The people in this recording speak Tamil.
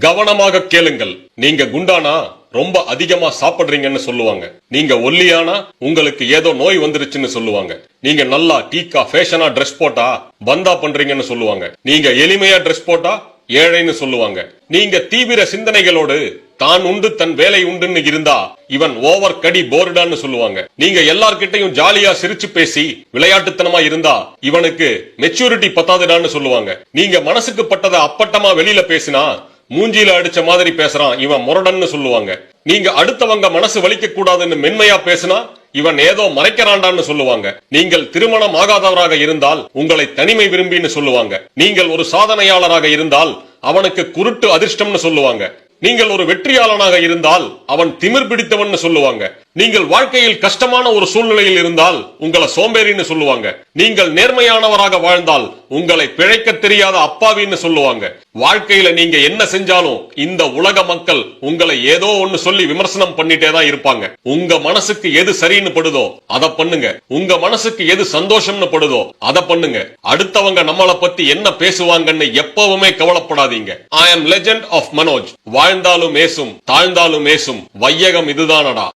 கவனமாக கேளுங்கள். நீங்க குண்டானா ரொம்ப அதிகமா சாப்பிடுறீங்கன்னு சொல்லுவாங்க. நீங்க ஒல்லியானா உங்களுக்கு ஏதோ நோய் வந்துருச்சுன்னு சொல்லுவாங்க. நீங்க நல்லா டீக்கா ஃபேஷனா ட்ரெஸ் போட்டா பந்தா பண்றீங்கன்னு சொல்லுவாங்க. நீங்க எளிமையா ட்ரெஸ் போட்டா ஏழைன்னு சொல்லுவாங்க. நீங்க தீவிர சிந்தனைகளோடு தான் உண்டு தன் வேலை உண்டுன்னு இருந்தா இவன் ஓவர் கடி போர்டான்னு சொல்லுவாங்க. நீங்க எல்லார்கிட்டயும் ஜாலியா சிரிச்சு பேசி விளையாட்டுத்தனமா இருந்தா இவனுக்கு மெச்சூரிட்டி பத்தாதுடான்னு சொல்லுவாங்க. நீங்க மனசுக்கு பட்டதை அப்பட்டமா வெளியில பேசினா மூஞ்சியில அடிச்ச மாதிரி பேசுறான் இவன் முரடன்னு சொல்லுவாங்க. நீங்க அடுத்தவங்க மனசு வலிக்க கூடாதுன்னு மென்மையா பேசினா இவன் ஏதோ மறைக்கிறான்டான்னு சொல்லுவாங்க. நீங்கள் திருமணம் ஆகாதவராக இருந்தால் உங்களை தனிமை விரும்பின்னு சொல்லுவாங்க. நீங்கள் ஒரு சாதனையாளராக இருந்தால் அவனுக்கு குருட்டு அதிர்ஷ்டம்னு சொல்லுவாங்க. நீங்கள் ஒரு வெற்றியாளனாக இருந்தால் அவன் திமிர் பிடித்தவன் சொல்லுவாங்க. நீங்கள் வாழ்க்கையில் கஷ்டமான ஒரு சூழ்நிலையில் இருந்தால் உங்களை சோம்பேறின்னு சொல்லுவாங்க. நீங்கள் நேர்மையானவராக வாழ்ந்தால் உங்களை பிழைக்க தெரியாத அப்பாவின்னு சொல்லுவாங்க. வாழ்க்கையில நீங்க என்ன செஞ்சாலும் இந்த உலக மக்கள் உங்களை ஏதோ ஒன்னு சொல்லி விமர்சனம் பண்ணிட்டே தான் இருப்பாங்க. உங்க மனசுக்கு எது சரின்னு படுதோ அதை பண்ணுங்க. உங்க மனசுக்கு எது சந்தோஷம்னு படுதோ அதை பண்ணுங்க. அடுத்தவங்க நம்மளை பத்தி என்ன பேசுவாங்கன்னு எப்பவுமே கவலைப்படாதீங்க. I am legend of Manoj வாழ்ந்தாலும் ஏசும் தாழ்ந்தாலும் ஏசும். வையகம் இதுதானடா.